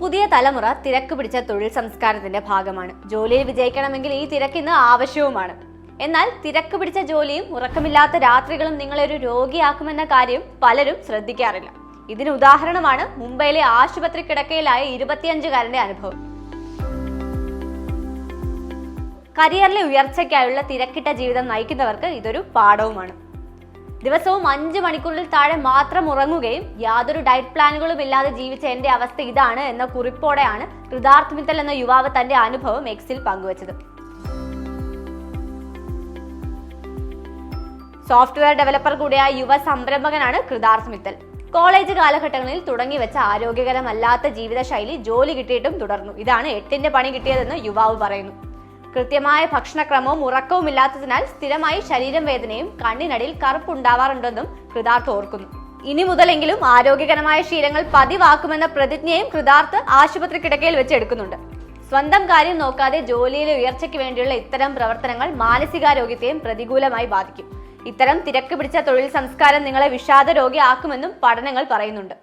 പുതിയ തലമുറ തിരക്ക് പിടിച്ച തൊഴിൽ സംസ്കാരത്തിന്റെ ഭാഗമാണ്. ജോലിയിൽ വിജയിക്കണമെങ്കിൽ ഈ തിരക്ക് ഇന്ന് ആവശ്യവുമാണ്. എന്നാൽ തിരക്ക് പിടിച്ച ജോലിയും ഉറക്കമില്ലാത്ത രാത്രികളും നിങ്ങളെ ഒരു രോഗിയാക്കുമെന്ന കാര്യം പലരും ശ്രദ്ധിക്കാറില്ല. ഇതിന് ഉദാഹരണമാണ് മുംബൈയിലെ ആശുപത്രി കിടക്കയിലായ ഇരുപത്തിയഞ്ചുകാരന്റെ അനുഭവം. കരിയറിലെ ഉയർച്ചയ്ക്കായുള്ള തിരക്കിട്ട ജീവിതം നയിക്കുന്നവർക്ക് ഇതൊരു പാഠവുമാണ്. ദിവസവും അഞ്ച് മണിക്കൂറിൽ താഴെ മാത്രം ഉറങ്ങുകയും യാതൊരു ഡയറ്റ് പ്ലാനുകളും ഇല്ലാതെ ജീവിച്ച എന്റെ അവസ്ഥ ഇതാണ് എന്ന കുറിപ്പോടെയാണ് കൃതാർത്ഥ് മിത്തൽ എന്ന യുവാവ് തന്റെ അനുഭവം എക്സിൽ പങ്കുവച്ചത്. സോഫ്റ്റ്വെയർ ഡെവലപ്പർ കൂടിയായ യുവ സംരംഭകനാണ് കൃതാർത്ഥ് മിത്തൽ. കോളേജ് കാലഘട്ടങ്ങളിൽ തുടങ്ങി വെച്ച ആരോഗ്യകരമല്ലാത്ത ജീവിതശൈലി ജോലി കിട്ടിയിട്ടും തുടർന്നു. ഇതാണ് എട്ടിന്റെ പണി കിട്ടിയതെന്ന് യുവാവ് പറയുന്നു. കൃത്യമായ ഭക്ഷണക്രമവും ഉറക്കവും ഇല്ലാത്തതിനാൽ സ്ഥിരമായി ശരീരം വേദനയും കണ്ണിനടിയിൽ കറുപ്പുണ്ടാവാറുണ്ടെന്നും കൃതാർത്ഥ് ഓർക്കുന്നു. ഇനി മുതലെങ്കിലും ആരോഗ്യകരമായ ശീലങ്ങൾ പതിവാക്കുമെന്ന പ്രതിജ്ഞയും കൃതാർത്ഥ് ആശുപത്രി കിടക്കയിൽ വെച്ച് എടുക്കുന്നുണ്ട് സ്വന്തം കാര്യം നോക്കാതെ ജോലിയിലെ ഉയർച്ചയ്ക്ക് വേണ്ടിയുള്ള ഇത്തരം പ്രവർത്തനങ്ങൾ മാനസികാരോഗ്യത്തെയും പ്രതികൂലമായി ബാധിക്കും. ഇത്തരം തിരക്ക് പിടിച്ച തൊഴിൽ സംസ്കാരം നിങ്ങളെ വിഷാദ രോഗിയാക്കുമെന്നും പഠനങ്ങൾ പറയുന്നുണ്ട്.